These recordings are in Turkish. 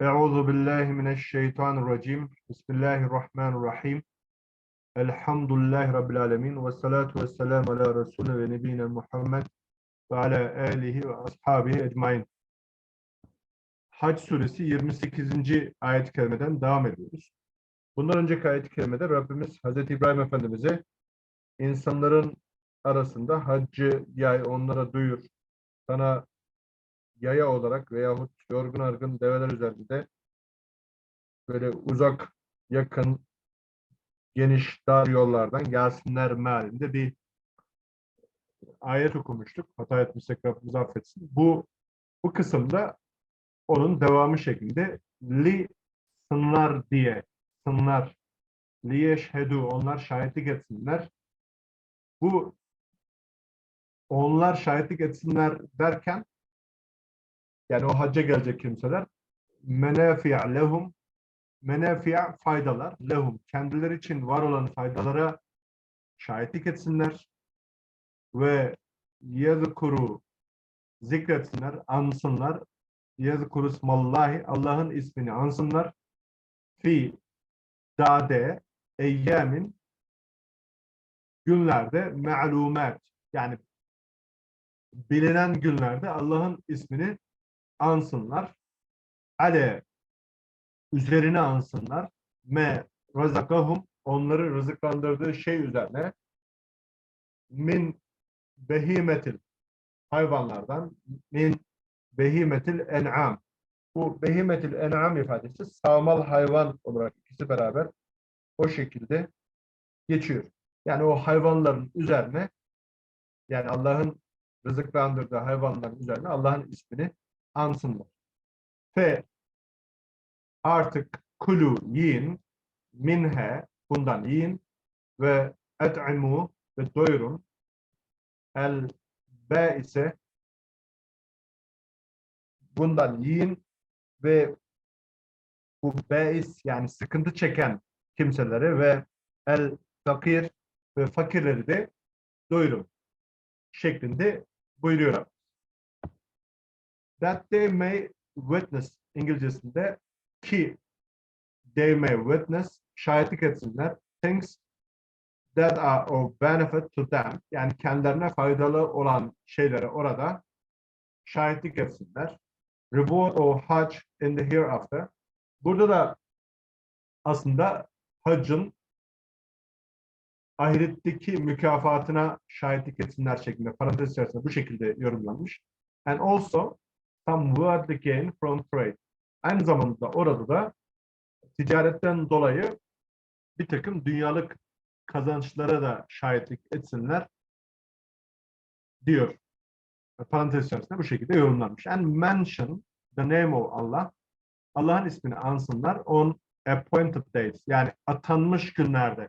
Euzu billahi mineşşeytanirracim. Bismillahirrahmanirrahim. Elhamdülillahi rabbil alamin ve salatu vesselam ala resulü ve nebiyina Muhammed ve ala alihi ve ashabihi ecmaîn. Hac suresi 28. ayet-i devam ediyoruz. Bundan önceki ayet-i kerimede Rabbimiz Hazreti İbrahim Efendimiz'e insanların arasında haccı yay, onlara duyur, sana yaya olarak veyahut yorgun argın develer üzerinde böyle uzak, yakın, geniş, dar yollardan gelsinler mealinde bir ayet okumuştuk. Hata etmişsek Rabbimiz affetsin. Bu bu kısımda onun devamı şeklinde li sınlar diye sınlar li yeşhedü onlar şahitlik etsinler. Bu onlar şahitlik etsinler derken yani o hacca gelecek kimseler. Menafi'a lehum menafi'a faydalar lehum. Kendileri için var olan faydalara şahitlik etsinler ve yezkuru zikretsinler, ansınlar. Yezkuru smallahi Allah'ın ismini ansınlar. Fi dade eyyamin günlerde me'lumat. Yani bilinen günlerde Allah'ın ismini ansınlar. Ale üzerine ansınlar. Me razakahum onları rızıklandırdığı şey üzerine min behimetil hayvanlardan min behimetil en'am bu behimetil en'am ifadesi sağmal hayvan olarak ikisi beraber o şekilde geçiyor. Yani o hayvanların üzerine yani Allah'ın rızıklandırdığı hayvanların üzerine Allah'ın ismini ansınlar. Ve artık kulu yiyin, minhe bundan yiyin ve et'imu ve doyurun el be ise bundan yiyin ve bu beis yani sıkıntı çeken kimseleri ve el fakir ve fakirleri de doyurun şeklinde buyuruyor. That they may witness İngilizcesinde ki they may witness şahitlik etsinler things that are of benefit to them yani kendilerine faydalı olan şeylere orada şahitlik etsinler. Reward or hajj in the hereafter. Burada da aslında hacın ahiretteki mükafatına şahitlik etsinler şeklinde parantez içerisinde bu şekilde yorumlanmış. And also some worldly gain from trade. Aynı zamanda orada da ticaretten dolayı bir takım dünyalık kazançlara da şahitlik etsinler diyor. Parantez içerisinde bu şekilde yorumlanmış. And mention the name of Allah. Allah'ın ismini ansınlar on appointed days. Yani atanmış günlerde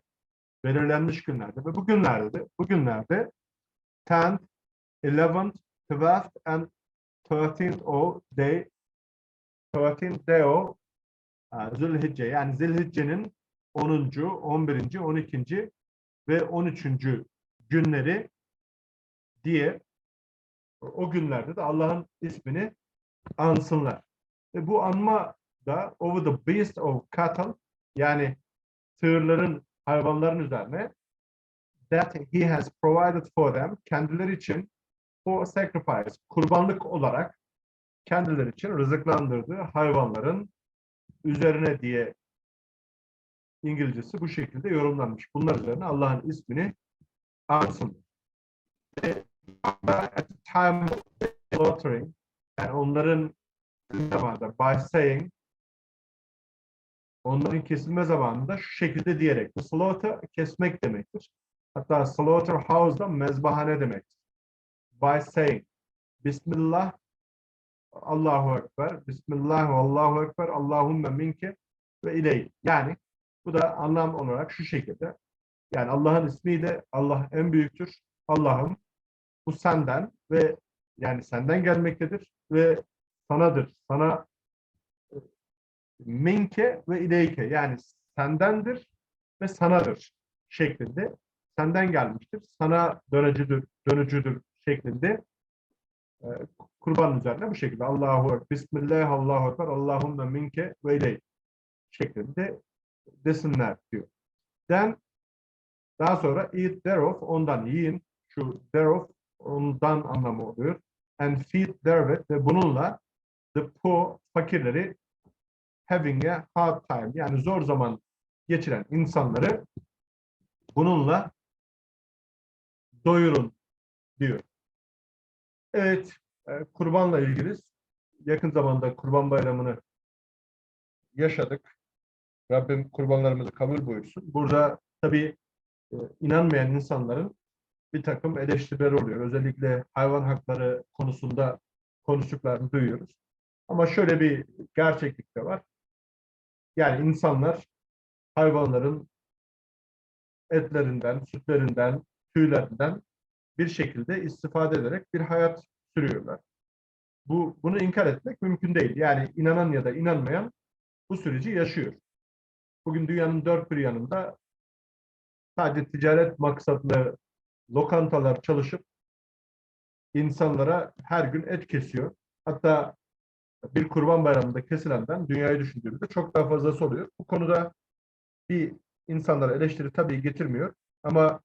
belirlenmiş günlerde ve bu günlerde de bu günlerde 10th, 11th, 12th and 13th o day 13th day o uh, Zülhicce yani Zilhicce'nin 10. 11. 12. ve 13. günleri diye o günlerde de Allah'ın ismini ansınlar. Ve bu anma da over the beast of cattle yani sığırların hayvanların üzerine that he has provided for them kendileri için for sacrifice kurbanlık olarak kendileri için rızıklandırdığı hayvanların üzerine diye İngilizcesi bu şekilde yorumlanmış. Bunlar üzerine Allah'ın ismini ansın. At time slaughtering yani onların zamanda by saying onların kesilme zamanında şu şekilde diyerek. Slaughter kesmek demektir. Hatta slaughterhouse da mezbahane demektir. By saying Bismillah Allahu Ekber Bismillah Allahu Ekber Allahümme minke ve ileyh. Yani bu da anlam olarak şu şekilde. Yani Allah'ın ismiyle Allah en büyüktür. Allah'ım bu senden ve yani senden gelmektedir ve sanadır. Sana minke ve ileyke yani sendendir ve sanadır şeklinde senden gelmiştir. Sana dönücüdür, dönücüdür şeklinde kurban üzerine bu şekilde Allahu Ekber, Bismillah, Allahu Ekber, Allahümme minke ve ileyh şeklinde desinler diyor. Then daha sonra eat thereof ondan yiyin. Şu thereof ondan anlamı oluyor. And feed therewith ve bununla the poor fakirleri having a hard time yani zor zaman geçiren insanları bununla doyurun diyor. Evet, e, kurbanla ilgili yakın zamanda kurban bayramını yaşadık. Rabbim kurbanlarımızı kabul buyursun. Burada tabii e, inanmayan insanların bir takım eleştiriler oluyor. Özellikle hayvan hakları konusunda konuştuklarını duyuyoruz. Ama şöyle bir gerçeklik de var. Yani insanlar hayvanların etlerinden, sütlerinden, tüylerinden bir şekilde istifade ederek bir hayat sürüyorlar. Bu bunu inkar etmek mümkün değil. Yani inanan ya da inanmayan bu süreci yaşıyor. Bugün dünyanın dört bir yanında sadece ticaret maksatlı lokantalar çalışıp insanlara her gün et kesiyor. Hatta bir kurban bayramında kesilenden dünyayı düşündüğümüzde çok daha fazlası oluyor. Bu konuda bir insanlara eleştiri tabii getirmiyor. Ama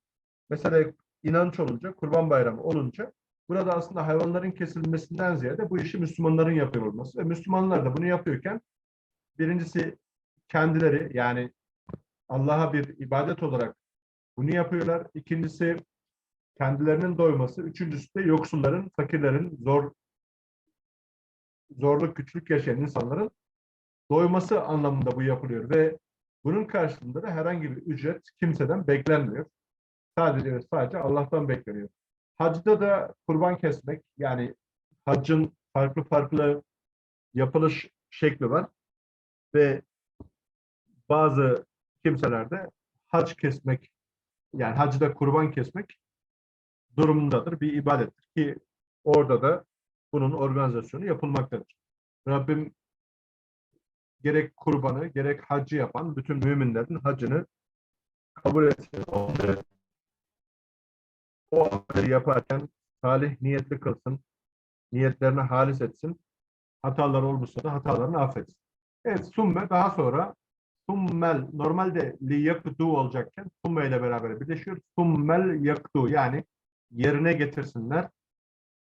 mesela inanç olunca, kurban bayramı olunca burada aslında hayvanların kesilmesinden ziyade bu işi Müslümanların yapıyor olması ve Müslümanlar da bunu yapıyorken birincisi kendileri yani Allah'a bir ibadet olarak bunu yapıyorlar. İkincisi kendilerinin doyması. Üçüncüsü de yoksulların, fakirlerin, zor zorluk, güçlük yaşayan insanların doyması anlamında bu yapılıyor ve bunun karşılığında da herhangi bir ücret kimseden beklenmiyor. Sadece ve sadece Allah'tan bekleniyor. Hacda da kurban kesmek yani haccın farklı farklı yapılış şekli var ve bazı kimselerde hac kesmek yani hacda kurban kesmek durumundadır. Bir ibadettir ki orada da bunun organizasyonu yapılmaktadır. Rabbim gerek kurbanı gerek hacı yapan bütün müminlerin hacını kabul etsin. O ameli yaparken salih niyetli kılsın. Niyetlerini halis etsin. Hatalar olmuşsa da hatalarını affetsin. Evet, summe daha sonra summel normalde li yakdu olacakken summe ile beraber birleşiyor. Summel yakdu yani yerine getirsinler.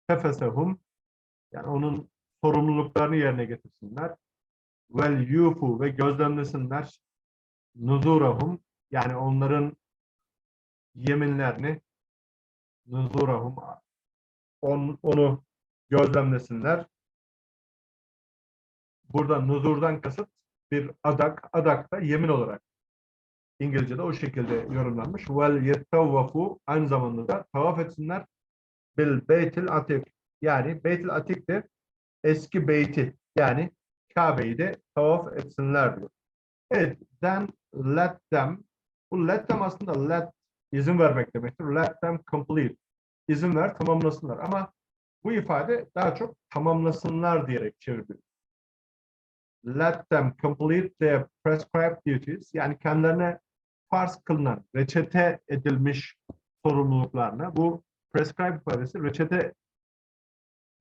Tefesehum yani onun sorumluluklarını yerine getirsinler. Vel yufu ve gözlemlesinler. Nuzurahum yani onların yeminlerini nuzurahum on, onu gözlemlesinler. Burada nuzurdan kasıt bir adak. Adak da yemin olarak İngilizce'de o şekilde yorumlanmış. Vel yettavvafu aynı zamanda da tavaf etsinler bil beytil atik. Yani beytil atik de eski beyti yani Kabe'yi de tavaf etsinler diyor. Evet, then let them bu let them aslında let izin vermek demektir. Let them complete. İzin ver, tamamlasınlar. Ama bu ifade daha çok tamamlasınlar diyerek çevirdi. Let them complete their prescribed duties. Yani kendilerine farz kılınan, reçete edilmiş sorumluluklarına. Bu prescribe ifadesi reçete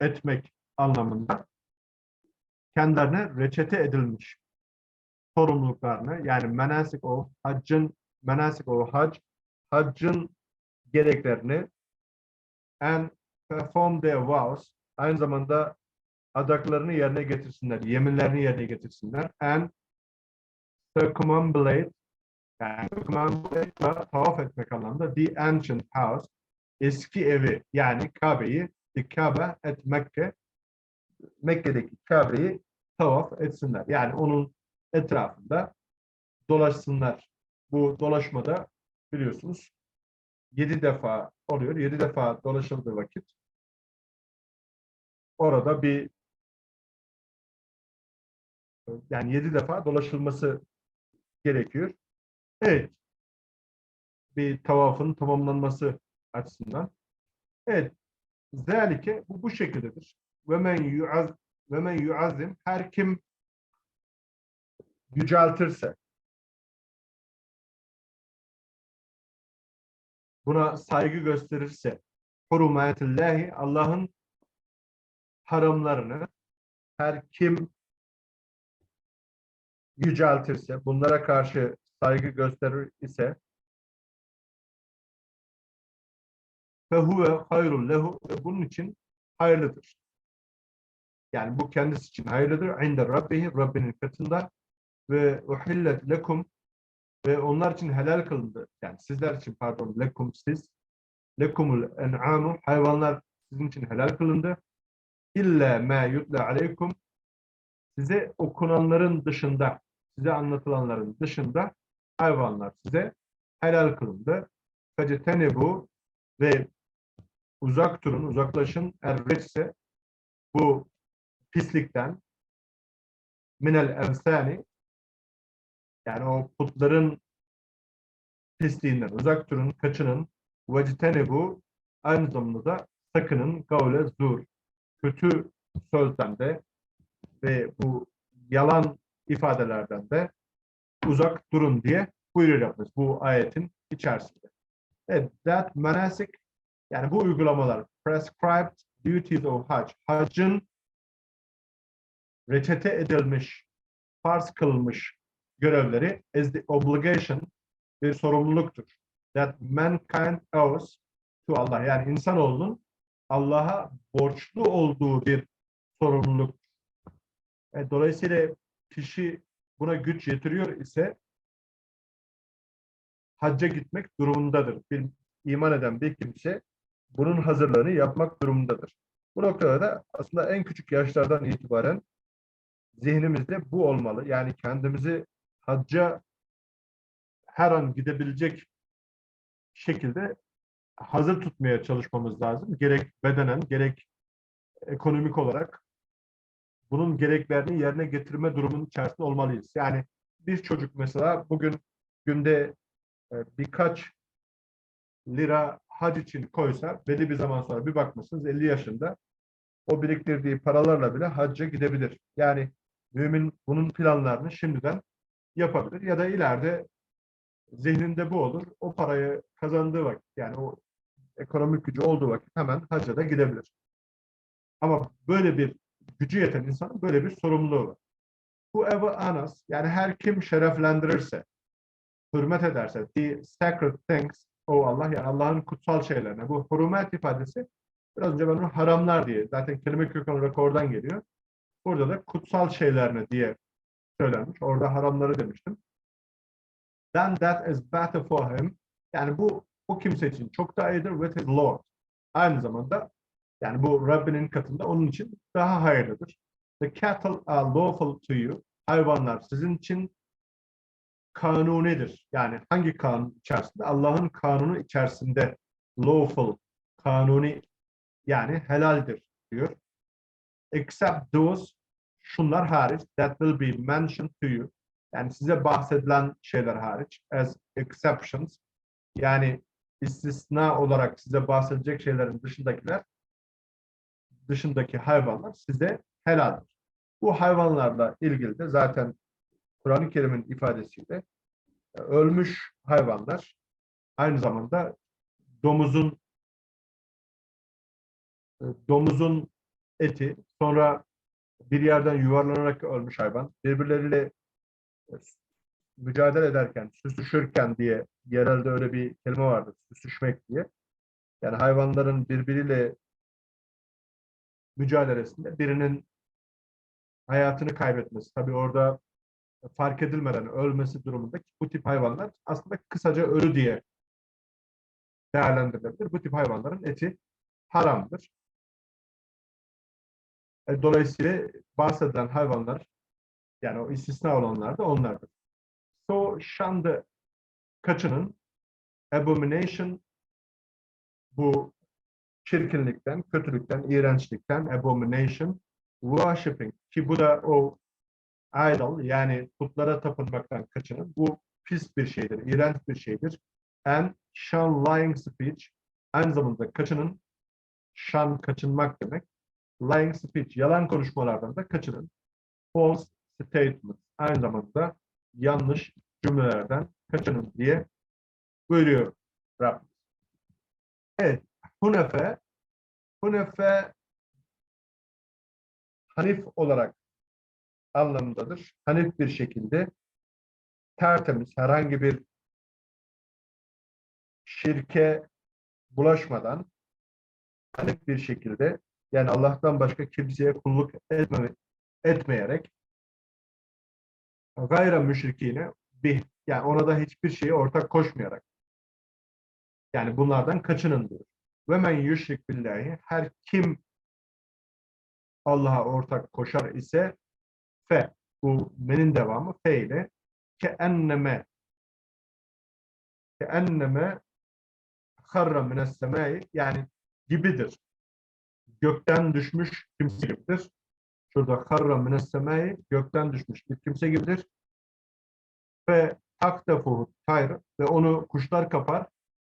etmek anlamında. Kendilerine reçete edilmiş sorumluluklarını yani menasik o haccın menasik o hac haccın gereklerini and perform their vows aynı zamanda adaklarını yerine getirsinler, yeminlerini yerine getirsinler and circumambulate yani circumambulate tavaf etmek anlamında the ancient house eski evi yani Kabe'yi the Kabe et Mekke Mekke'deki Kabe'yi tavaf etsinler. Yani onun etrafında dolaşsınlar. Bu dolaşmada biliyorsunuz yedi defa oluyor. Yedi defa dolaşıldığı vakit orada bir yani yedi defa dolaşılması gerekiyor. Evet. Bir tavafın tamamlanması açısından. Evet. Zalike bu bu şekildedir. Ve men yuaz ve yuazim her kim yüceltirse buna saygı gösterirse hurumetillahi Allah'ın haramlarını her kim yüceltirse, bunlara karşı saygı gösterir ise fehuve hayrun lehu bunun için hayırlıdır. Yani bu kendisi için hayırlıdır. İnde Rabbihi, Rabbinin katında ve uhillet lekum ve onlar için helal kılındı. Yani sizler için pardon, lekum siz, lekumul en'amu, hayvanlar sizin için helal kılındı. İlla ma yutla aleykum, size okunanların dışında, size anlatılanların dışında hayvanlar size helal kılındı. Fecetenebu ve uzak durun, uzaklaşın erreçse bu pislikten minel evsani yani o putların pisliğinden uzak durun, kaçının. Vectenebu aynı zamanda da sakının. Kavle zur. Kötü sözden de ve bu yalan ifadelerden de uzak durun diye buyuruyor Rabbimiz bu ayetin içerisinde. Evet, that manasik yani bu uygulamalar prescribed duties of hac hacın reçete edilmiş, farz kılmış görevleri as the obligation bir sorumluluktur. That mankind owes to Allah. Yani insanoğlunun Allah'a borçlu olduğu bir sorumluluk. E, dolayısıyla kişi buna güç yetiriyor ise hacca gitmek durumundadır. Bir iman eden bir kimse bunun hazırlığını yapmak durumundadır. Bu noktada da aslında en küçük yaşlardan itibaren zihnimizde bu olmalı. Yani kendimizi hacca her an gidebilecek şekilde hazır tutmaya çalışmamız lazım. Gerek bedenen, gerek ekonomik olarak bunun gereklerini yerine getirme durumunun içerisinde olmalıyız. Yani bir çocuk mesela bugün günde e, birkaç lira hac için koysa belli bir zaman sonra bir bakmışsınız 50 yaşında o biriktirdiği paralarla bile hacca gidebilir. Yani mümin bunun planlarını şimdiden yapabilir ya da ileride zihninde bu olur. O parayı kazandığı vakit yani o ekonomik gücü olduğu vakit hemen hacca da gidebilir. Ama böyle bir gücü yeten insanın böyle bir sorumluluğu var. Evi anas yani her kim şereflendirirse, hürmet ederse, the sacred things, o Allah yani Allah'ın kutsal şeylerine. Bu hürmet ifadesi biraz önce ben onu haramlar diye zaten kelime kökeni olarak oradan geliyor. Burada da kutsal şeylerine diye söylenmiş. Orada haramları demiştim. Then that is better for him. Yani bu o kimse için çok daha iyidir with his Lord. Aynı zamanda yani bu Rabbinin katında onun için daha hayırlıdır. The cattle are lawful to you. Hayvanlar sizin için kanunidir. Yani hangi kanun içerisinde? Allah'ın kanunu içerisinde lawful, kanuni yani helaldir diyor. Except those şunlar hariç that will be mentioned to you. Yani size bahsedilen şeyler hariç as exceptions yani istisna olarak size bahsedecek şeylerin dışındakiler dışındaki hayvanlar size helaldir. Bu hayvanlarla ilgili de zaten Kur'an-ı Kerim'in ifadesiyle e, ölmüş hayvanlar aynı zamanda domuzun e, domuzun eti sonra bir yerden yuvarlanarak ölmüş hayvan birbirleriyle e, mücadele ederken, süsüşürken diye yerelde öyle bir kelime vardır. Süsüşmek diye. Yani hayvanların birbiriyle mücadelesinde birinin hayatını kaybetmesi. Tabii orada fark edilmeden ölmesi durumunda bu tip hayvanlar aslında kısaca ölü diye değerlendirilebilir. Bu tip hayvanların eti haramdır. E, Dolayısıyla bahsedilen hayvanlar yani o istisna olanlar da onlardır. So şandı kaçının abomination bu çirkinlikten, kötülükten, iğrençlikten, abomination, worshipping ki bu da o idol yani putlara tapınmaktan kaçının. Bu pis bir şeydir, iğrenç bir şeydir. And shun lying speech aynı zamanda kaçının shun kaçınmak demek. Lying speech yalan konuşmalardan da kaçının. False statement aynı zamanda yanlış cümlelerden kaçının diye buyuruyor Rabbimiz. Evet, Hunefe, Hunefe hanif olarak anlamındadır. Hanif bir şekilde tertemiz, herhangi bir şirke bulaşmadan hanif bir şekilde yani Allah'tan başka kimseye kulluk etme, etmeyerek gayra müşrikine bir yani ona da hiçbir şeyi ortak koşmayarak yani bunlardan kaçının diyor. Ve men yüşrik billahi her kim Allah'a ortak koşar ise fe bu menin devamı fe ile ke enneme ke enneme harra mines semai yani gibidir. Gökten düşmüş kimse gibidir. Şurada harra mines semai gökten düşmüş bir kimse gibidir. Ve taktafu tayr ve onu kuşlar kapar.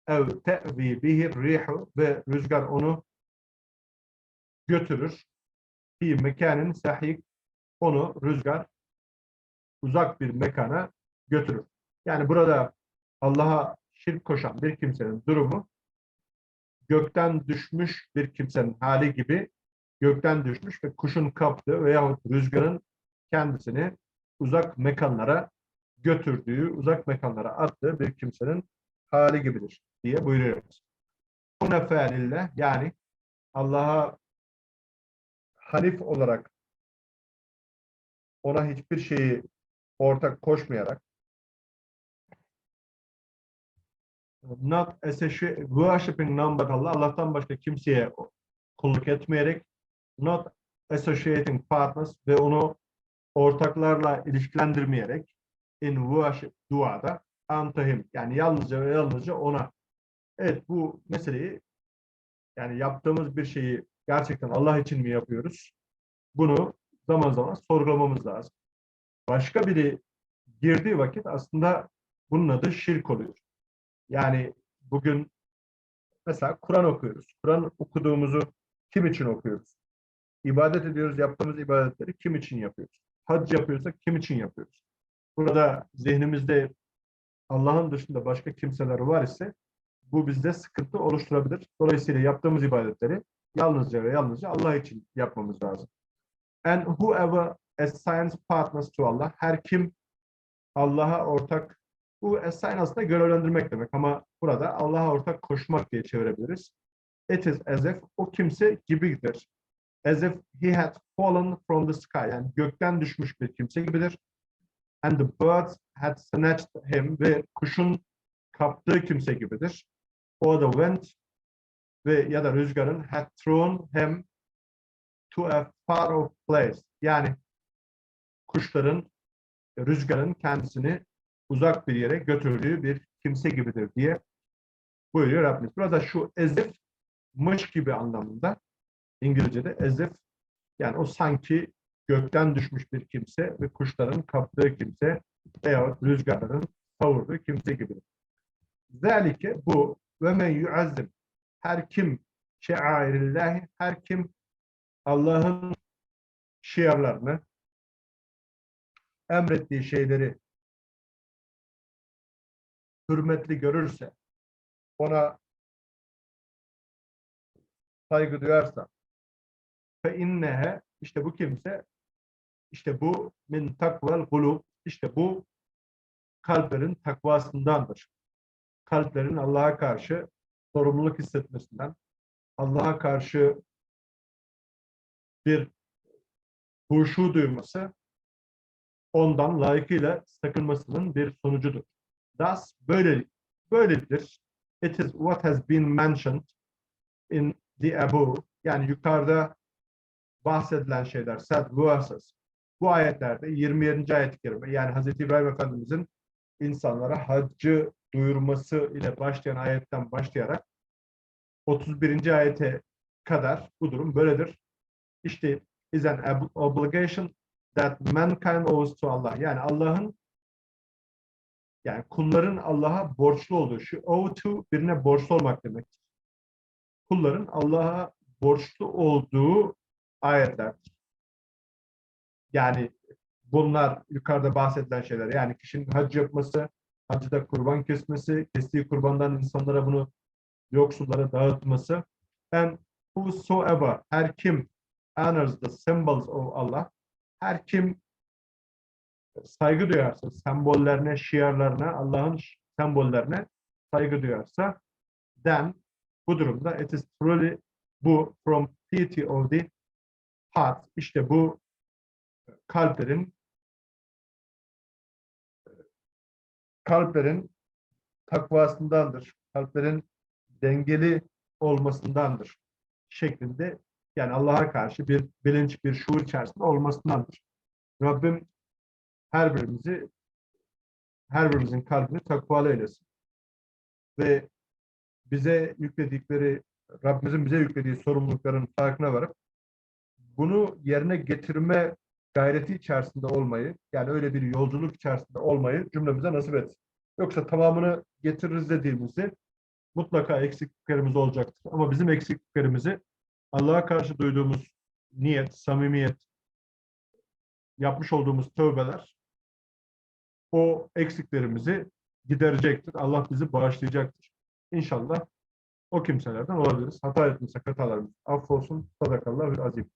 Ev te'vi bihir rihu ve rüzgar onu götürür. Fi mekanin sahik onu rüzgar uzak bir mekana götürür. Yani burada Allah'a şirk koşan bir kimsenin durumu gökten düşmüş bir kimsenin hali gibi gökten düşmüş ve kuşun kaptığı veyahut rüzgarın kendisini uzak mekanlara götürdüğü, uzak mekanlara attığı bir kimsenin hali gibidir diye buyuruyoruz. Bu nefalille yani Allah'a hanif olarak ona hiçbir şeyi ortak koşmayarak not worshipping none but Allah, Allah'tan başka kimseye kulluk etmeyerek not associating partners ve onu ortaklarla ilişkilendirmeyerek in worship duada unto him yani yalnızca ve yalnızca ona evet bu meseleyi yani yaptığımız bir şeyi gerçekten Allah için mi yapıyoruz? Bunu zaman zaman sorgulamamız lazım. Başka biri girdiği vakit aslında bunun adı şirk oluyor. Yani bugün mesela Kur'an okuyoruz. Kur'an okuduğumuzu kim için okuyoruz? İbadet ediyoruz, yaptığımız ibadetleri kim için yapıyoruz? Hac yapıyorsak kim için yapıyoruz? Burada zihnimizde Allah'ın dışında başka kimseler var ise bu bizde sıkıntı oluşturabilir. Dolayısıyla yaptığımız ibadetleri yalnızca ve yalnızca Allah için yapmamız lazım. And whoever assigns partners to Allah, her kim Allah'a ortak, bu assign aslında görevlendirmek demek ama burada Allah'a ortak koşmak diye çevirebiliriz. It is as if o kimse gibidir. As if he had fallen from the sky, yani gökten düşmüş bir kimse gibidir. And the birds had snatched him ve kuşun kaptığı kimse gibidir. Or the wind ve ya da rüzgarın had thrown him to a far off place. Yani kuşların, rüzgarın kendisini uzak bir yere götürdüğü bir kimse gibidir diye buyuruyor Rabbimiz. Burada şu ezif, mış gibi anlamında İngilizce'de ezif yani o sanki gökten düşmüş bir kimse ve kuşların kaptığı kimse veya rüzgarların savurduğu kimse gibidir. Zalike bu ve men yuazzim her kim şeairillahi her kim Allah'ın şiarlarını emrettiği şeyleri hürmetli görürse ona saygı duyarsa fe innehe işte bu kimse işte bu min takval kulub işte bu kalplerin takvasındandır. Kalplerin Allah'a karşı sorumluluk hissetmesinden, Allah'a karşı bir huşu duyması ondan layıkıyla sakınmasının bir sonucudur. Thus böyle böyledir. It is what has been mentioned in the above. Yani yukarıda bahsedilen şeyler, said verses. Bu ayetlerde 27. ayet-i kerime yani Hz. İbrahim Efendimizin insanlara haccı duyurması ile başlayan ayetten başlayarak 31. ayete kadar bu durum böyledir. İşte is an obligation that mankind owes to Allah. Yani Allah'ın yani kulların Allah'a borçlu olduğu şu owe to birine borçlu olmak demek. Kulların Allah'a borçlu olduğu ayetlerdir. Yani bunlar yukarıda bahsedilen şeyler. Yani kişinin hac yapması, hacda kurban kesmesi, kestiği kurbandan insanlara bunu yoksullara dağıtması. And whosoever, her kim honors the symbols of Allah. Her kim saygı duyarsa, sembollerine, şiarlarına, Allah'ın sembollerine saygı duyarsa, then bu durumda it is truly bu from piety of the heart. İşte bu kalplerin kalplerin takvasındandır. Kalplerin dengeli olmasındandır şeklinde yani Allah'a karşı bir bilinç, bir şuur içerisinde olmasındandır. Rabbim her birimizi her birimizin kalbini takvalı eylesin. Ve bize yükledikleri, Rabbimizin bize yüklediği sorumlulukların farkına varıp bunu yerine getirme gayreti içerisinde olmayı, yani öyle bir yolculuk içerisinde olmayı cümlemize nasip etsin. Yoksa tamamını getiririz dediğimizde mutlaka eksikliklerimiz olacaktır. Ama bizim eksikliklerimizi Allah'a karşı duyduğumuz niyet, samimiyet, yapmış olduğumuz tövbeler o eksiklerimizi giderecektir. Allah bizi bağışlayacaktır. İnşallah o kimselerden olabiliriz. Hata etmişsek hatalarımız affolsun. Sadakallahu azim.